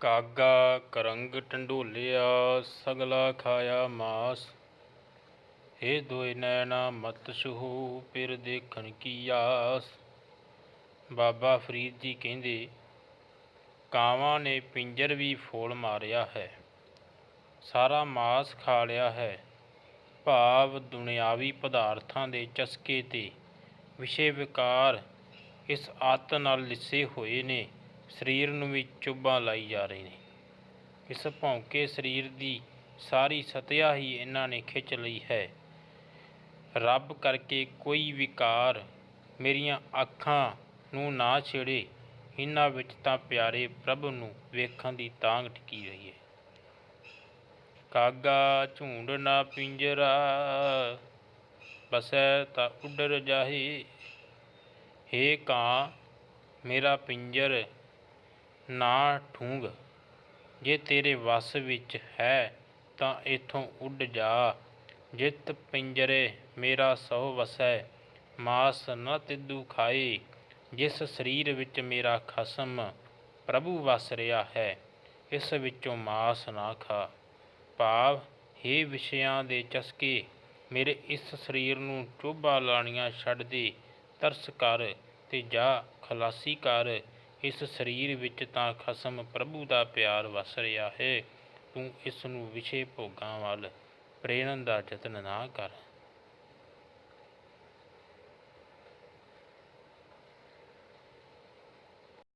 ਕਾਗਾ ਕਰੰਗ ਢੰਡੋਲਿਆ ਸਗਲਾ ਖਾਇਆ ਮਾਸ। ਇਹ ਦੋਇ ਨੈਣਾ ਮਤ ਛੂਹੂ ਫਿਰ ਦੇਖਣ ਕੀ ਆਸ। ਬਾਬਾ ਫਰੀਦ ਜੀ ਕਹਿੰਦੇ, ਕਾਵਾਂ ਨੇ ਪਿੰਜਰ ਵੀ ਫੋਲ ਮਾਰਿਆ ਹੈ। ਸਾਰਾ ਮਾਸ ਖਾ ਲਿਆ ਹੈ। ਭਾਵ ਦੁਨਿਆਵੀ ਪਦਾਰਥਾਂ ਦੇ ਚਸਕੇ ਤੇ ਵਿਸ਼ੇ ਵਿਕਾਰ ਇਸ ਆਤ ਨਾਲ ਲਿਸੇ ਹੋਏ ਨੇ। ਸਰੀਰ ਨੂੰ ਵੀ ਚੁੱਭਾਂ ਲਾਈ ਜਾ ਰਹੇ ਨੇ। ਇਸ ਭੌਂਕੇ ਸਰੀਰ ਦੀ ਸਾਰੀ ਸਤਿਆ ਹੀ ਇਹਨਾਂ ਨੇ ਖਿੱਚ ਲਈ ਹੈ। ਰੱਬ ਕਰਕੇ ਕੋਈ ਵਿਕਾਰ ਮੇਰੀਆਂ ਅੱਖਾਂ ਨੂੰ ਨਾ ਛੇੜੇ, ਇਹਨਾਂ ਵਿੱਚ ਤਾਂ ਪਿਆਰੇ ਪ੍ਰਭ ਨੂੰ ਵੇਖਣ ਦੀ ਤਾਂਗ ਟਿਕੀ ਰਹੀ ਹੈ ਕਾਗਾ ਝੂੰਡ ਨਾ ਪਿੰਜਰਾ, ਬਸੈ ਤਾਂ ਉੱਡਰ ਜਾਹੇ। ਹੇ ਕਾਂ, ਮੇਰਾ ਪਿੰਜਰ ਨਾ ਠੂੰਗ। ਜੇ ਤੇਰੇ ਵੱਸ ਵਿੱਚ ਹੈ ਤਾਂ ਇਥੋਂ ਉੱਡ ਜਾ। ਜਿਤ ਪਿੰਜਰੇ ਮੇਰਾ ਸਹੁ ਵਸੈ, ਮਾਸ ਨ ਤਿੱਦੂ ਖਾਏ। ਜਿਸ ਸਰੀਰ ਵਿੱਚ ਮੇਰਾ ਖਸਮ ਪ੍ਰਭੂ ਵਸ ਰਿਹਾ ਹੈ, ਇਸ ਵਿੱਚੋਂ ਮਾਸ ਨਾ ਖਾ। ਭਾਵ, ਹੇ ਵਿਸ਼ਿਆਂ ਦੇ ਚਸਕੇ, ਮੇਰੇ ਇਸ ਸਰੀਰ ਨੂੰ ਚੋਭਾ ਲਾਣੀਆਂ ਛੱਡ ਦੇ। ਤਰਸ ਕਰ ਤੇ ਜਾ, ਖਲਾਸੀ ਕਰ। ਇਸ ਸਰੀਰ ਵਿੱਚ ਤਾਂ ਖਸਮ ਪ੍ਰਭੂ ਦਾ ਪਿਆਰ ਵਸ ਰਿਹਾ ਹੈ। ਤੂੰ ਇਸ ਨੂੰ ਵਿਸ਼ੇ ਭੋਗਾਂ ਵੱਲ ਪ੍ਰੇਰਨ ਦਾ ਯਤਨ ਨਾ ਕਰ।